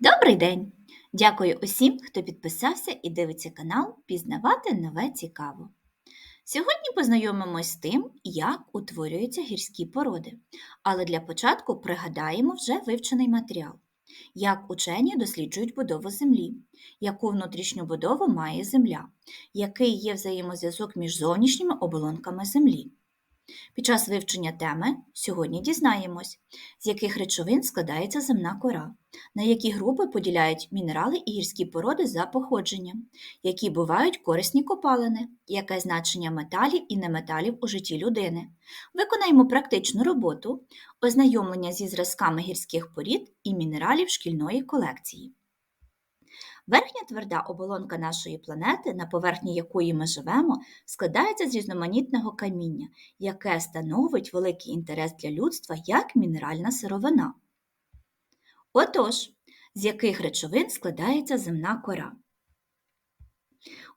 Добрий день! Дякую усім, хто підписався і дивиться канал Пізнавати нове цікаво. Сьогодні познайомимось з тим, як утворюються гірські породи, але для початку пригадаємо вже вивчений матеріал, як учені досліджують будову землі, яку внутрішню будову має земля, який є взаємозв'язок між зовнішніми оболонками землі. Під час вивчення теми сьогодні дізнаємось, з яких речовин складається земна кора, на які групи поділяють мінерали і гірські породи за походженням, які бувають корисні копалини, яке значення металів і неметалів у житті людини. Виконаємо практичну роботу, ознайомлення зі зразками гірських порід і мінералів шкільної колекції. Верхня тверда оболонка нашої планети, на поверхні якої ми живемо, складається з різноманітного каміння, яке становить великий інтерес для людства як мінеральна сировина. Отож, з яких речовин складається земна кора?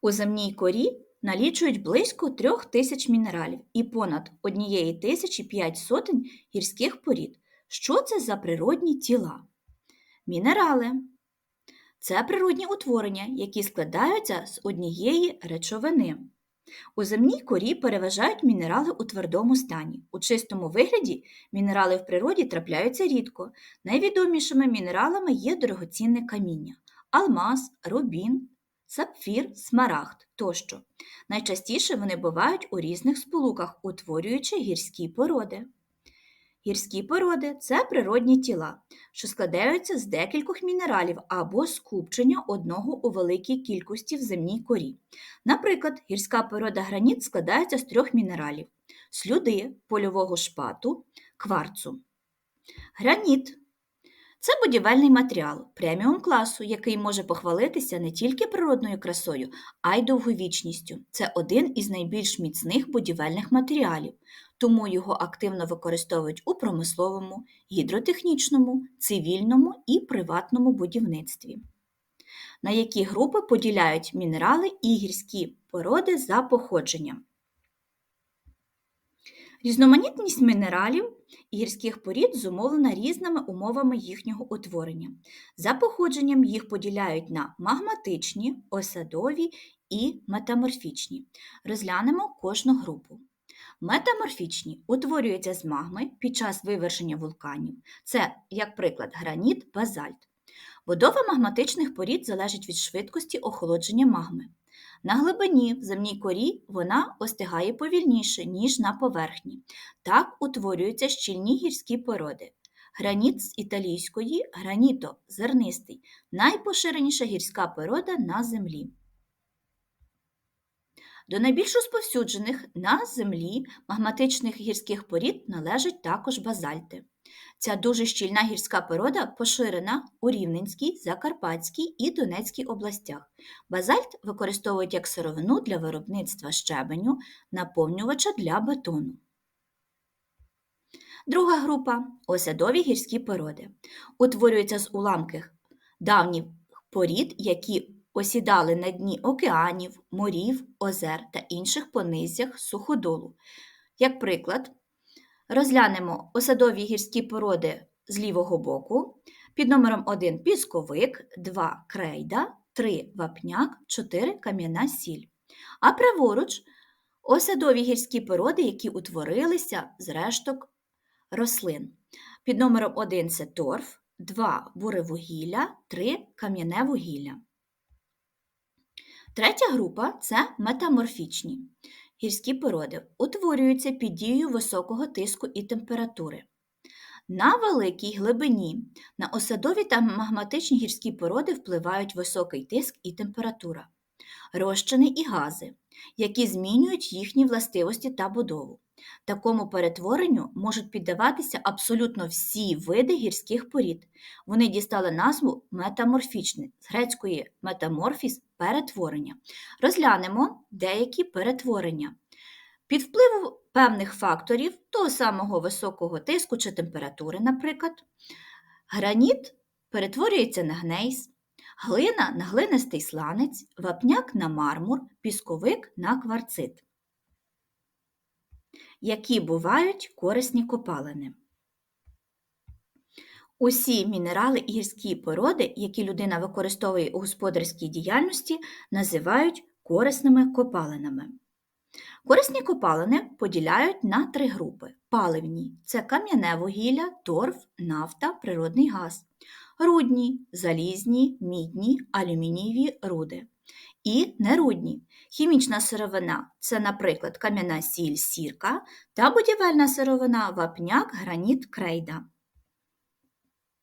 У земній корі налічують близько трьох тисяч мінералів і понад однієї тисячі п'ять сотень гірських порід. Що це за природні тіла? Мінерали. Це природні утворення, які складаються з однієї речовини. У земній корі переважають мінерали у твердому стані. У чистому вигляді мінерали в природі трапляються рідко. Найвідомішими мінералами є дорогоцінне каміння алмаз, рубін, сапфір, смарагд тощо. Найчастіше вони бувають у різних сполуках, утворюючи гірські породи. Гірські породи це природні тіла, що складаються з декількох мінералів або скупчення одного у великій кількості в земній корі. Наприклад, гірська порода граніт складається з трьох мінералів слюди, польового шпату, кварцу. Граніт це будівельний матеріал преміум класу, який може похвалитися не тільки природною красою, а й довговічністю. Це один із найбільш міцних будівельних матеріалів, тому його активно використовують у промисловому, гідротехнічному, цивільному і приватному будівництві. На які групи поділяють мінерали і гірські породи за походженням. Різноманітність мінералів і гірських порід зумовлена різними умовами їхнього утворення. За походженням їх поділяють на магматичні, осадові і метаморфічні. Розглянемо кожну групу. Метаморфічні утворюються з магми під час вивершення вулканів. Це, як приклад, граніт, базальт. Будова магматичних порід залежить від швидкості охолодження магми. На глибині в земній корі вона остигає повільніше, ніж на поверхні. Так утворюються щільні гірські породи. Граніт з італійської граніто зернистий найпоширеніша гірська порода на землі. До найбільш розповсюджених на землі магматичних гірських порід належать також базальти. Ця дуже щільна гірська порода поширена у Рівненській, Закарпатській і Донецькій областях. Базальт використовують як сировину для виробництва щебеню, наповнювача для бетону. Друга група осадові гірські породи. Утворюються з уламків давніх порід, які осідали на дні океанів, морів, озер та інших понизях суходолу. Як приклад, розглянемо осадові гірські породи з лівого боку. Під номером 1 пісковик, 2 крейда, 3 вапняк, 4 кам'яна сіль. А праворуч осадові гірські породи, які утворилися з решток рослин. Під номером 1 це торф, 2 буревугілля, 3 кам'яне вугілля. Третя група це метаморфічні. Гірські породи утворюються під дією високого тиску і температури. На великій глибині на осадові та магматичні гірські породи впливають високий тиск і температура, розчини і гази, які змінюють їхні властивості та будову. Такому перетворенню можуть піддаватися абсолютно всі види гірських порід. Вони дістали назву метаморфічний з грецької метаморфіс перетворення. Розглянемо деякі перетворення. Під впливом певних факторів того самого високого тиску чи температури, наприклад, граніт перетворюється на гнейс, глина на глинистий сланець, вапняк на мармур, пісковик на кварцит які бувають корисні копалини. Усі мінерали і гірські породи, які людина використовує у господарській діяльності, називають корисними копалинами. Корисні копалини поділяють на три групи: паливні це кам'яне вугілля, торф, нафта, природний газ, рудні залізні, мідні, алюмінієві руди. І нерудні. Хімічна сировина це, наприклад, кам'яна сіль сірка та будівельна сировина вапняк, граніт, крейда.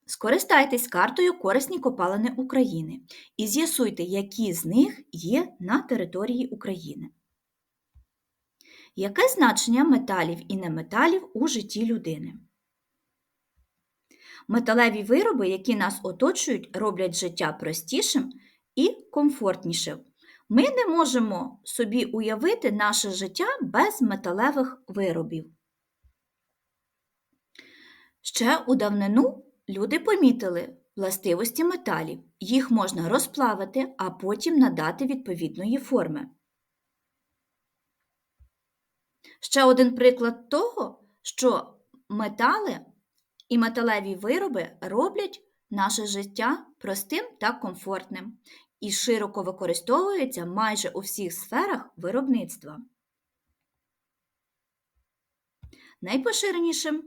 Скористайтесь картою Корисні копалини України і з'ясуйте, які з них є на території України. Яке значення металів і неметалів у житті людини? Металеві вироби, які нас оточують, роблять життя простішим і комфортнішим. Ми не можемо собі уявити наше життя без металевих виробів. Ще у давнину люди помітили властивості металів. Їх можна розплавити, а потім надати відповідної форми. Ще один приклад того, що метали і металеві вироби роблять наше життя простим та комфортним і широко використовуються майже у всіх сферах виробництва. Найпоширенішим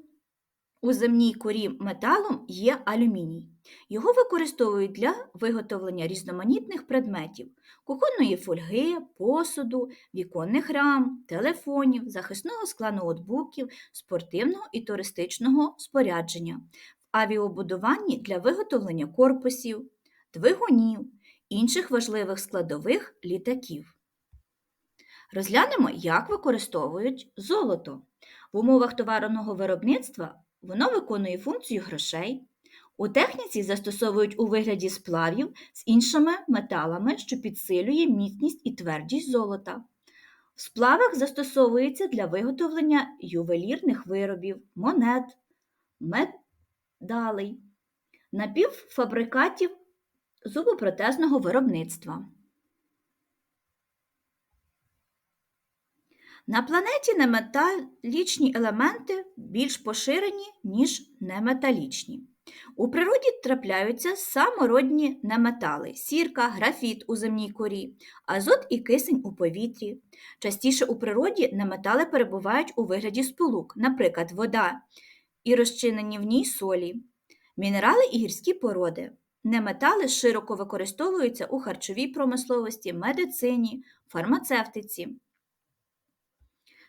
у земній корі металом є алюміній. Його використовують для виготовлення різноманітних предметів кухонної фольги, посуду, віконних рам, телефонів, захисного скла ноутбуків, спортивного і туристичного спорядження, в авіабудуванні для виготовлення корпусів, двигунів, інших важливих складових літаків. Розглянемо, як використовують золото. В умовах товарного виробництва воно виконує функцію грошей. У техніці застосовують у вигляді сплавів з іншими металами, що підсилює міцність і твердість золота. В сплавах застосовується для виготовлення ювелірних виробів, монет, медалей, напівфабрикатів зубопротезного виробництва. На планеті неметалічні елементи більш поширені, ніж неметалічні. У природі трапляються самородні неметали сірка, графіт у земній корі, азот і кисень у повітрі. Частіше у природі неметали перебувають у вигляді сполук, наприклад, вода і розчинені в ній солі, мінерали і гірські породи. Неметали широко використовуються у харчовій промисловості, медицині, фармацевтиці.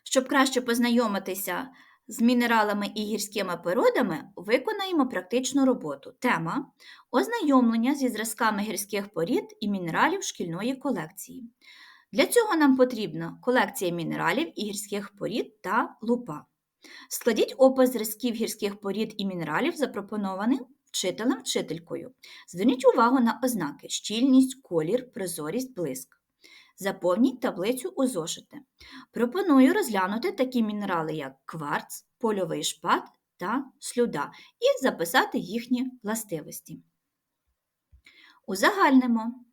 Щоб краще познайомитися з мінералами і гірськими породами, виконаємо практичну роботу. Тема ознайомлення зі зразками гірських порід і мінералів шкільної колекції. Для цього нам потрібна колекція мінералів і гірських порід та лупа. Складіть опис зразків гірських порід і мінералів, запропонованих вчителем-вчителькою. Зверніть увагу на ознаки щільність, колір, прозорість, блиск. Заповніть таблицю у зошити. Пропоную розглянути такі мінерали, як кварц, польовий шпат та слюда, і записати їхні властивості. Узагальнимо.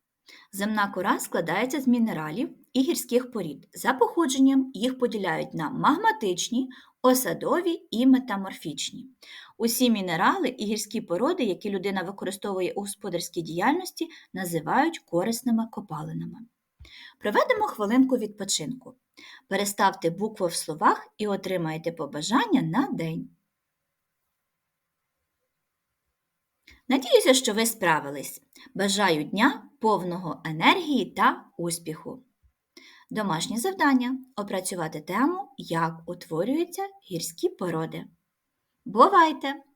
Земна кора складається з мінералів і гірських порід. За походженням їх поділяють на магматичні, осадові і метаморфічні. Усі мінерали і гірські породи, які людина використовує у господарській діяльності, називають корисними копалинами. Проведемо хвилинку відпочинку. Переставте букви в словах і отримаєте побажання на день. Надіюся, що ви справились. Бажаю дня повного енергії та успіху. Домашнє завдання опрацювати тему, як утворюються гірські породи. Бувайте!